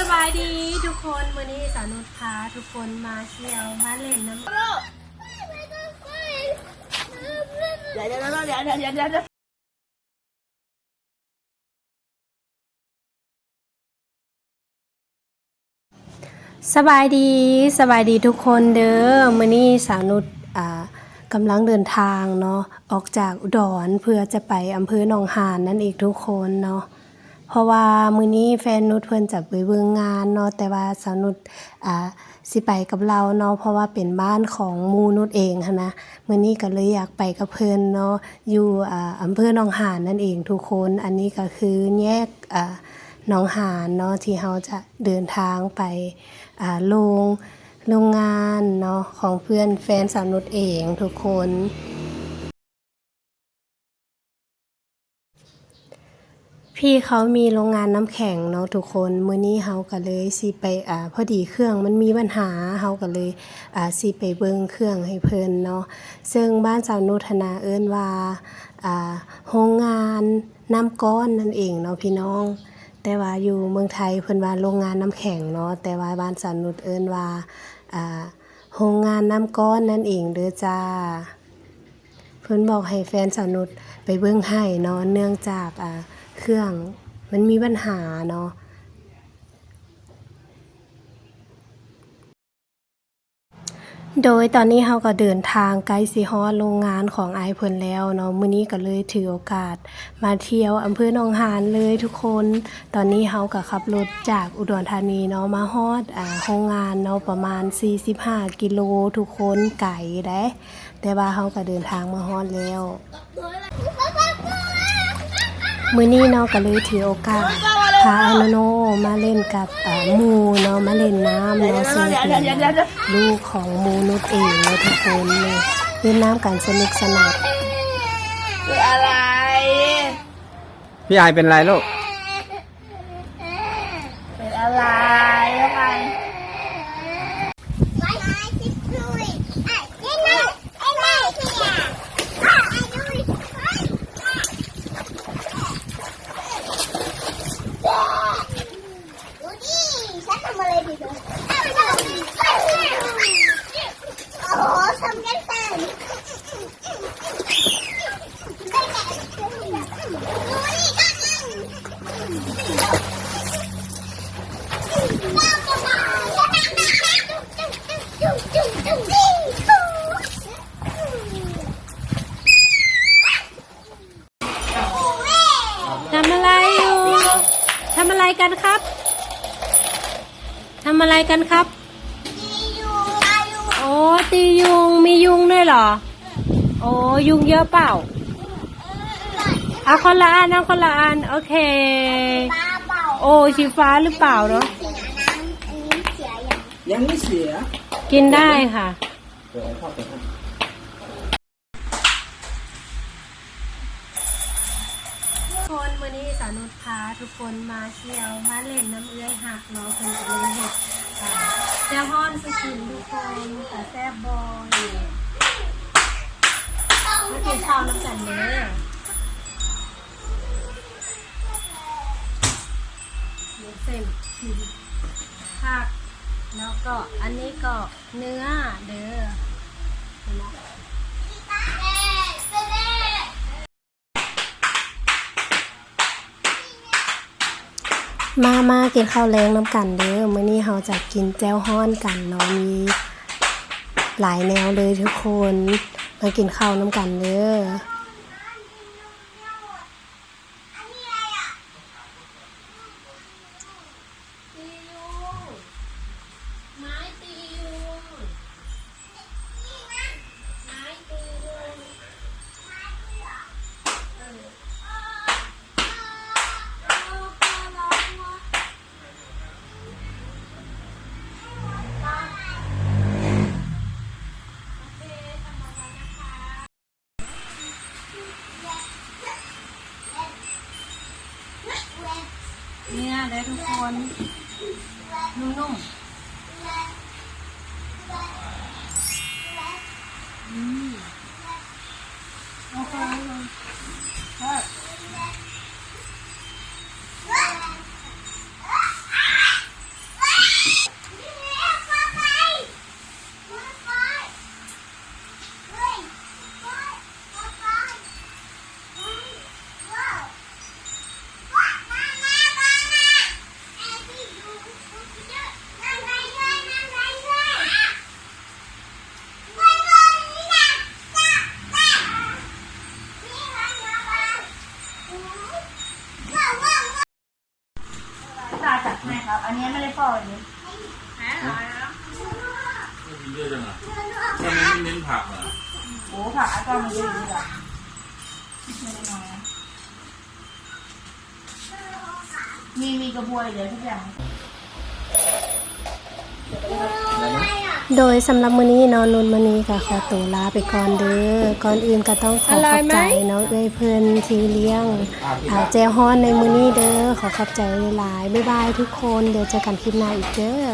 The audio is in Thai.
สบายดีทุกคนวันนี้สาวนุชพาทุกคนมาเที่ยวมาเล่นน้ำเดี๋ยวเดี๋ยวเดี๋ยวเดี๋ยวเดี๋ยวเดี๋ยวเดี๋ยวสบายดีสบายดีทุกคนเด้อมื้อนี้สาวนุชอ่ากำลังเดินทางเนาะออกจากอุดรเพื่อจะไปอำเภอหนองหานนั่นเองทุกคนเนาะ เพราะว่ามื้อนี้แฟนนุชเพิ่นจะไปเบิ่งงานเนาะแต่ว่าสาวนุชอ่าสิไปกับเราเนาะเพราะว่าเป็นบ้านของหมูนุชเองหั้นนะมื้อนี้ก็เลยอยากไปกับเพิ่นเนาะอยู่อ่าอำเภอหนองหานนั่นเองทุกคน อันนี้ก็คือแยกอ่าหนองหานเนาะที่เราจะเดินทางไปอ่าโรงโรงงานเนาะของเพื่อนแฟนสาวนุชเองทุกคน พี่เขามีโรงงานน้ำแข็งเนาะทุกคนมื้อนี้เฮาก็เลยสิไปอ่าพอดีเครื่องมันมีปัญหาเฮาก็เลยอ่าสิไปเบิ่งเครื่องให้เพิ่นเนาะซึ่งบ้านสาวนุธนาเอิ้นว่าอ่าโรงงานน้ำก้อนนั่นเองเนาะพี่น้อง แต่ว่าอยู่เมืองไทยเพิ่นว่าโรงงานน้ำแข็งเนาะแต่ว่าบ้านสาวนุชเอิ้นว่าอ่าโรงงานน้ำก้อนนั่นเองเด้อจ้าเพิ่นบอกให้แฟนสาวนุชไปเบิ่งให้เนาะเนื่องจากอ่า เครื่องมันมีปัญหาเนาะโดยตอนนี้เราก็เดินทางไกลสิฮอดโรงงานของไอเพิ่นแล้วเนาะมื้อนี้ก็เลยถือโอกาส มาเที่ยวอำเภอหนองหานเลยทุกคน ตอนนี้เราก็ขับรถจากอุดรธานีเนาะมาฮอดอ่าโรงงานเนาะประมาณ 45 กิโลทุกคนไกลเด้แต่ว่าเราก็เดินทางมาฮอดแล้ว มื้อนี้เนาะก็เลยถือโอกาสพาอาโนโนมาเล่นกับอ่าหมูเนาะมาเล่นน้ำเนาะซึ่งเป็นลูกของหมูนุชเองเนาะทุกคนเลยเล่นน้ำกันสนุกสนานคืออะไร พี่ไอายเป็นไรลูกเป็นอะไรอะไร โอ้โหทำกันแต่ดูนี่ก็นั่งทำอะไรอยู่ทำอะไรกันครับ ทำอะไรกันครับ โอ้ตียุงมียุงด้วยเหรอ โอ้ยุงเยอะเปล่าเอาคนละอันเอาคนละอันโอเค โอ้สีฟ้าหรือเปล่าเนาะยังไม่เสีย กินได้ค่ะเดี๋ยวเอาเข้าไปให้ คนวันนี้สาวนุชพาทุกคนมาเที่ยวมาเล่นน้ำเอื้อยหักเนาะเพิ่นก็เลยเฮ็ดอ่าแซ่บฮ้อนสกินทุกคนแต่แซ่บบอยมากินข้าวน้ำกันเด้อเนื้อเส้นผักแล้วก็อันนี้ก็เนื้อเด้อเห็นไหม มามากินข้าวแรงน้ำกันเด้อมื้อนี้เราจะกินแจ่วฮ้อนกันเนาะมีหลายแนวเลยทุกคน มากินข้าวน้ำกันเด้อ นี่ยเด้ทุกคนนุ่มๆอืมโอเค ไม่ครับ อันนี้ไม่ได้ฟอกเลยไม่กินเยอะจังอะทำไมไม่เน้นผักอะโอ้ผักอาก้อนมันเยอะอยู่ดีกว่าไม่ได้น้อยนะมีมีกระบวยเดี๋ยวทุกอย่าง โดยสำหรับมื้อนี้เนอนนุนมื้อนี้ก็ขอตัวลาไปก่อนเด้อ ก่อนอื่นก็ต้องขอขอบใจเนาะเอ้ยเพิ่นที่เลี้ยงอาแจฮ้อนในมื้อนี้เด้อ ขอขอบใจหลายๆบ๊ายบายทุกคน เดี๋ยวเจอกันคลิปหน้าอีกเด้อ